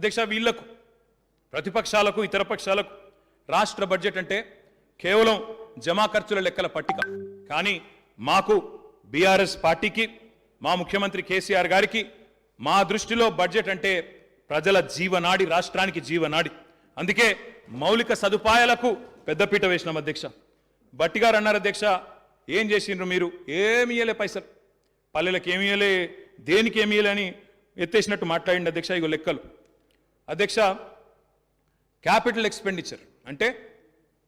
అధ్యక్ష వీళ్ళకు ప్రతిపక్షాలకు ఇతర పక్షాలకు రాష్ట్ర బడ్జెట్ అంటే కేవలం జమా ఖర్చుల లెక్కల పట్టిక. కానీ మాకు బీఆర్ఎస్ పార్టీకి మా ముఖ్యమంత్రి కేసీఆర్ గారికి మా దృష్టిలో బడ్జెట్ అంటే ప్రజల జీవనాడి రాష్ట్రానికి జీవనాడి. అందుకే మౌలిక సదుపాయాలకు పెద్దపీట వేసినాం అధ్యక్ష. బట్టి గారు అన్నారు అధ్యక్ష ఏం చేసిండ్రు మీరు? ఏమి ఇయ్యలే పైసలు. పల్లెలకు ఏమి ఇయ్యలే దేనికి ఏమి ఇయ్యలే అని ఎత్తేసినట్టు మాట్లాడిండి అధ్యక్ష ఇగో లెక్కలు. అధ్యక్ష క్యాపిటల్ ఎక్స్పెండిచర్ అంటే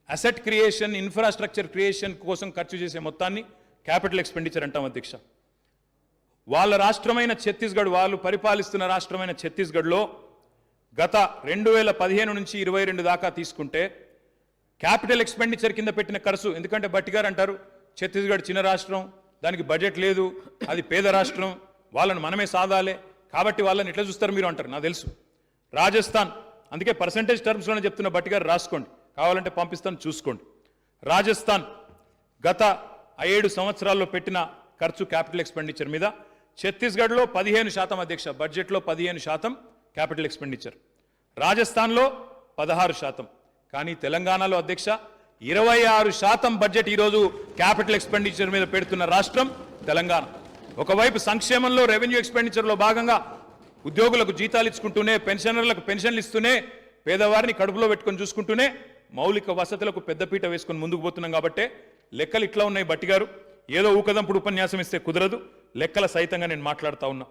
అసెట్ క్రియేషన్ ఇన్ఫ్రాస్ట్రక్చర్ క్రియేషన్ కోసం ఖర్చు చేసే మొత్తాన్ని క్యాపిటల్ ఎక్స్పెండిచర్ అంటాం అధ్యక్ష. వాళ్ళ రాష్ట్రమైన ఛత్తీస్గఢ్ వాళ్ళు పరిపాలిస్తున్న రాష్ట్రమైన ఛత్తీస్గఢ్లో గత రెండు వేల పదిహేను నుంచి ఇరవై రెండు దాకా తీసుకుంటే క్యాపిటల్ ఎక్స్పెండిచర్ కింద పెట్టిన ఖర్చు ఎందుకంటే బట్టిగారు అంటారు ఛత్తీస్గఢ్ చిన్న రాష్ట్రం దానికి బడ్జెట్ లేదు అది పేద రాష్ట్రం వాళ్ళని మనమే సాధాలే కాబట్టి వాళ్ళని ఎట్లా చూస్తారు మీరు అంటారు? నాకు తెలుసు. రాజస్థాన్. అందుకే పర్సంటేజ్ టర్మ్స్లోనే చెప్తున్న బట్టి గారు రాసుకోండి. కావాలంటే పంపిస్తాను చూసుకోండి. రాజస్థాన్ గత ఏడు సంవత్సరాల్లో పెట్టిన ఖర్చు క్యాపిటల్ ఎక్స్పెండిచర్ మీద ఛత్తీస్గఢ్లో పదిహేను శాతం అధ్యక్ష బడ్జెట్లో పదిహేను శాతం క్యాపిటల్ ఎక్స్పెండిచర్ రాజస్థాన్లో పదహారు శాతం. కానీ తెలంగాణలో అధ్యక్ష ఇరవై ఆరు శాతం బడ్జెట్ ఈరోజు క్యాపిటల్ ఎక్స్పెండిచర్ మీద పెడుతున్న రాష్ట్రం తెలంగాణ. ఒకవైపు సంక్షేమంలో రెవెన్యూ ఎక్స్పెండిచర్లో భాగంగా ఉద్యోగులకు జీతాలు ఇచ్చుకుంటూనే పెన్షనర్లకు పెన్షన్లు ఇస్తూనే పేదవారిని కడుపులో పెట్టుకొని చూసుకుంటూనే మౌలిక వసతులకు పెద్దపీట వేసుకొని ముందుకు పోతున్నాం కాబట్టే లెక్కలు ఇట్లా ఉన్నాయి బట్టి గారు. ఏదో ఊకదంపుడు ఉపన్యాసం ఇస్తే కుదరదు. లెక్కల సహితంగా నేను మాట్లాడుతూ ఉన్నా.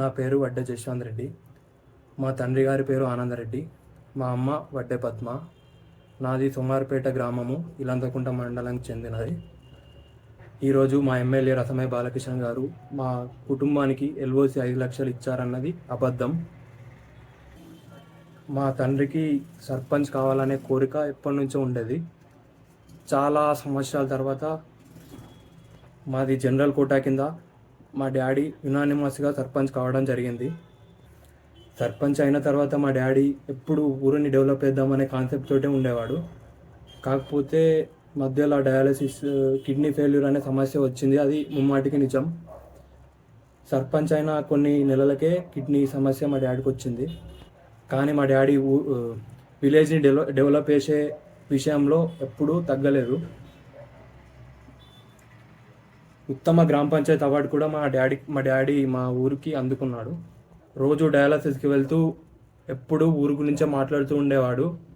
నా పేరు వడ్డే జశ్వంత్ రెడ్డి. మా తండ్రి గారి పేరు ఆనందరెడ్డి మా అమ్మ వడ్డే పద్మ. నాది సుమారుపేట గ్రామము ఇలంతకుంట మండలానికి చెందినది. ఈరోజు మా ఎమ్మెల్యే రసమయ బాలకృష్ణ గారు మా కుటుంబానికి ఎల్ఓసి ఐదు లక్షలు ఇచ్చారన్నది అబద్ధం. మా తండ్రికి సర్పంచ్ కావాలనే కోరిక ఎప్పటి నుంచో ఉండేది. చాలా సంవత్సరాల తర్వాత మాది జనరల్ కోటా కింద మా డాడీ యునానిమస్గా సర్పంచ్ కావడం జరిగింది. సర్పంచ్ అయిన తర్వాత మా డాడీ ఎప్పుడు ఊరిని డెవలప్ చేద్దామనే కాన్సెప్ట్ తోటే ఉండేవాడు. కాకపోతే మధ్యలో డయాలసిస్ కిడ్నీ ఫెయిల్యూర్ అనే సమస్య వచ్చింది. అది ముమ్మాటికి నిజం. సర్పంచ్ అయిన కొన్ని నెలలకే కిడ్నీ సమస్య మా డాడీకి వచ్చింది. కానీ మా డాడీ ఊ విలేజ్ని డెవలప్ డెవలప్ చేసే విషయంలో ఎప్పుడూ తగ్గలేదు. ఉత్తమ గ్రామ పంచాయతీ అవార్డు కూడా మా డాడీ మా డాడీ మా ఊరికి అందుకున్నాడు. రోజు డయాలసిస్కి వెళ్తూ ఎప్పుడూ ఊరు గురించే మాట్లాడుతూ ఉండేవాడు.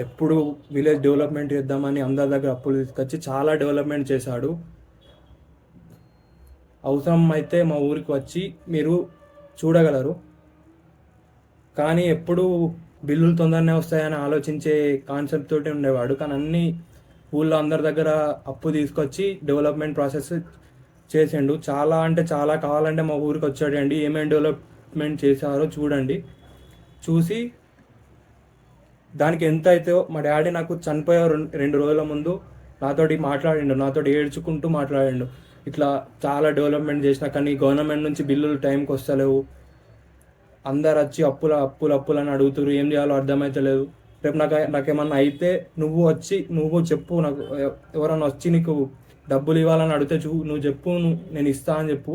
ఎప్పుడు విలేజ్ డెవలప్మెంట్ చేద్దామని అందరి దగ్గర అప్పులు తీసుకొచ్చి చాలా డెవలప్మెంట్ చేశాడు. అవసరం అయితే మా ఊరికి వచ్చి మీరు చూడగలరు. కానీ ఎప్పుడు బిల్లులు తొందరనే వస్తాయని ఆలోచించే కాన్సెప్ట్ తోటి ఉండేవాడు. కానీ అన్ని ఊళ్ళో అందరి దగ్గర అప్పు తీసుకొచ్చి డెవలప్మెంట్ ప్రాసెస్ చేసిండు. చాలా అంటే చాలా కావాలంటే మా ఊరికి వచ్చాడండి. ఏమేమి డెవలప్మెంట్ చేశారో చూడండి. చూసి దానికి ఎంత అయితే మా డాడీ నాకు చనిపోయే రెండు రోజుల ముందు నాతోటి మాట్లాడిండు నాతోటి ఏడ్చుకుంటూ మాట్లాడిండు. ఇట్లా చాలా డెవలప్మెంట్ చేసినా కానీ గవర్నమెంట్ నుంచి బిల్లులు టైంకి వస్తలేవు. అందరు వచ్చి అప్పుల అప్పులు అప్పులు అని అడుగుతారు ఏం చేయాలో అర్థమవుతలేదు రేపు నాకు నాకేమన్నా అయితే నువ్వు వచ్చి నువ్వు చెప్పు నాకు ఎవరన్నా వచ్చి నీకు డబ్బులు ఇవ్వాలని అడిగితే చూ నువ్వు చెప్పు నువ్వు నేను ఇస్తా అని చెప్పు.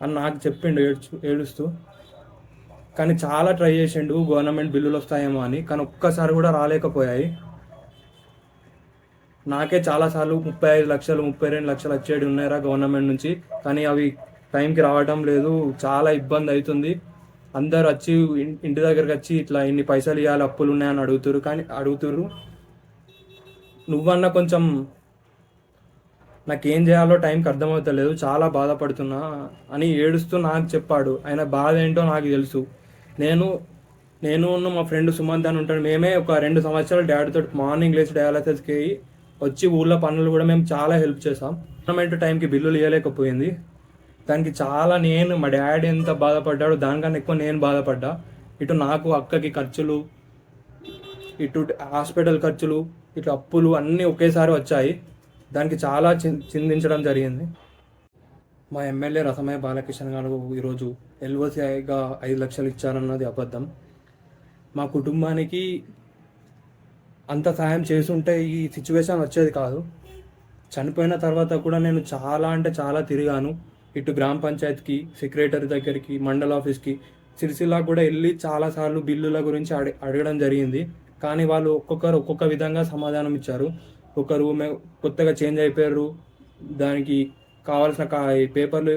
అని నాకు చెప్పిండు ఏడ్చు ఏడుస్తూ. కానీ చాలా ట్రై చేసిండు గవర్నమెంట్ బిల్లులు వస్తాయేమో అని కానీ ఒక్కసారి కూడా రాలేకపోయాయి. నాకే చాలాసార్లు ముప్పై ఐదు లక్షలు ముప్పై రెండు లక్షలు వచ్చేవి ఉన్నాయరా గవర్నమెంట్ నుంచి కానీ అవి టైంకి రావటం లేదు చాలా ఇబ్బంది అవుతుంది. అందరు వచ్చి ఇంటి దగ్గరకు వచ్చి ఇట్లా ఇన్ని పైసలు ఇవ్వాలి అప్పులు ఉన్నాయని అడుగుతారు కానీ అడుగుతారు. నువ్వన్నా కొంచెం నాకేం చేయాలో టైంకి అర్థమవుతలేదు చాలా బాధపడుతున్నా అని ఏడుస్తూ నాకు చెప్పాడు. ఆయన బాధ ఏంటో నాకు తెలుసు. నేను నేను ఉన్న మా ఫ్రెండ్ సుమంత్ అని ఉంటాడు. మేమే ఒక రెండు సంవత్సరాలు డాడీతో మార్నింగ్ లేచి డయాలసిస్కి అయ్యి వచ్చి ఊళ్ళో పనులు కూడా మేము చాలా హెల్ప్ చేసాం గవర్నమెంట్ టైంకి బిల్లులు ఇవ్వలేకపోయింది దానికి చాలా నేను మా డాడీ ఎంత బాధపడ్డాడో దానికన్నా ఎక్కువ నేను బాధపడ్డా. ఇటు నాకు అక్కకి ఖర్చులు ఇటు హాస్పిటల్ ఖర్చులు ఇటు అప్పులు అన్నీ ఒకేసారి వచ్చాయి. దానికి చాలా చి- చిందించడం జరిగింది. మా ఎమ్మెల్యే రసమయ్య బాలకృష్ణ గారు ఈరోజు ఎల్ఓసిఐగా ఐదు లక్షలు ఇచ్చారన్నది అబద్ధం. మా కుటుంబానికి అంత సాయం చేస్తుంటే ఈ సిచ్యువేషన్ వచ్చేది కాదు. చనిపోయిన తర్వాత కూడా నేను చాలా అంటే చాలా తిరిగాను. ఇటు గ్రామ పంచాయతీకి సెక్రటరీ దగ్గరికి మండల ఆఫీస్కి సిరిసిల్లా కూడా వెళ్ళి చాలాసార్లు బిల్లుల గురించి అడి అడగడం జరిగింది. కానీ వాళ్ళు ఒక్కొక్కరు ఒక్కొక్క విధంగా సమాధానం ఇచ్చారు. ఒకరు కొత్తగా చేంజ్ అయిపోయారు. దానికి కావాల్సిన కా పేపర్లు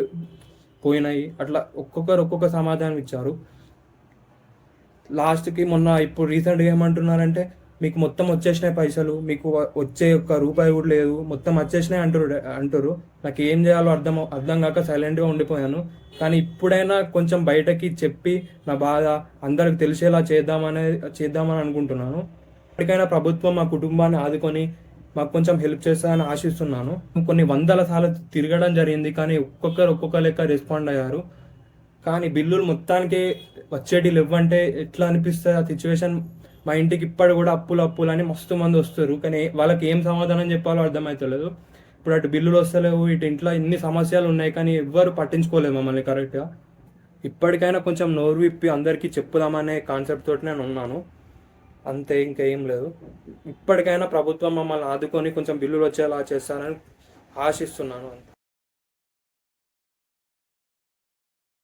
పోయినాయి. అట్లా ఒక్కొక్కరు ఒక్కొక్క సమాధానం ఇచ్చారు. లాస్ట్కి మొన్న ఇప్పుడు రీసెంట్గా ఏమంటున్నారంటే మీకు మొత్తం వచ్చేసినాయి పైసలు మీకు వచ్చే ఒక్క రూపాయి కూడా లేదు మొత్తం వచ్చేసినాయి అంటారు అంటారు. నాకు ఏం చేయాలో అర్థం అర్థం కాక సైలెంట్గా ఉండిపోయాను. కానీ ఇప్పుడైనా కొంచెం బయటకి చెప్పి నా బాధ అందరికి తెలిసేలా చేద్దామనే చేద్దామని అనుకుంటున్నాను. ఇప్పటికైనా ప్రభుత్వం మా కుటుంబాన్ని ఆదుకొని మాకు కొంచెం హెల్ప్ చేస్తారని ఆశిస్తున్నాను. కొన్ని వందల సార్లు తిరగడం జరిగింది కానీ ఒక్కొక్కరు ఒక్కొక్క లెక్క రెస్పాండ్ అయ్యారు. కానీ బిల్లులు మొత్తానికి వచ్చేటి ఇవ్వంటే ఎట్లా అనిపిస్తుంది? ఆ సిచ్యువేషన్ మా ఇంటికి ఇప్పటి కూడా అప్పులు అప్పులు అని మస్తు మంది వస్తారు. కానీ వాళ్ళకి ఏం సమాధానం చెప్పాలో అర్థమవుతలేదు ఇప్పుడు అటు బిల్లులు వస్తలేవు ఇటు ఇంట్లో ఇన్ని సమస్యలు ఉన్నాయి కానీ ఎవ్వరు పట్టించుకోలేదు మమ్మల్ని కరెక్ట్గా ఇప్పటికైనా కొంచెం నోరు విప్పి అందరికీ చెప్పుదామనే కాన్సెప్ట్ తోటి నేను ఉన్నాను. అంతే ఇంకా లేదు. ఇప్పటికైనా ప్రభుత్వం మమ్మల్ని ఆదుకొని కొంచెం బిల్లులు వచ్చేలా చేస్తానని ఆశిస్తున్నాను అంతే.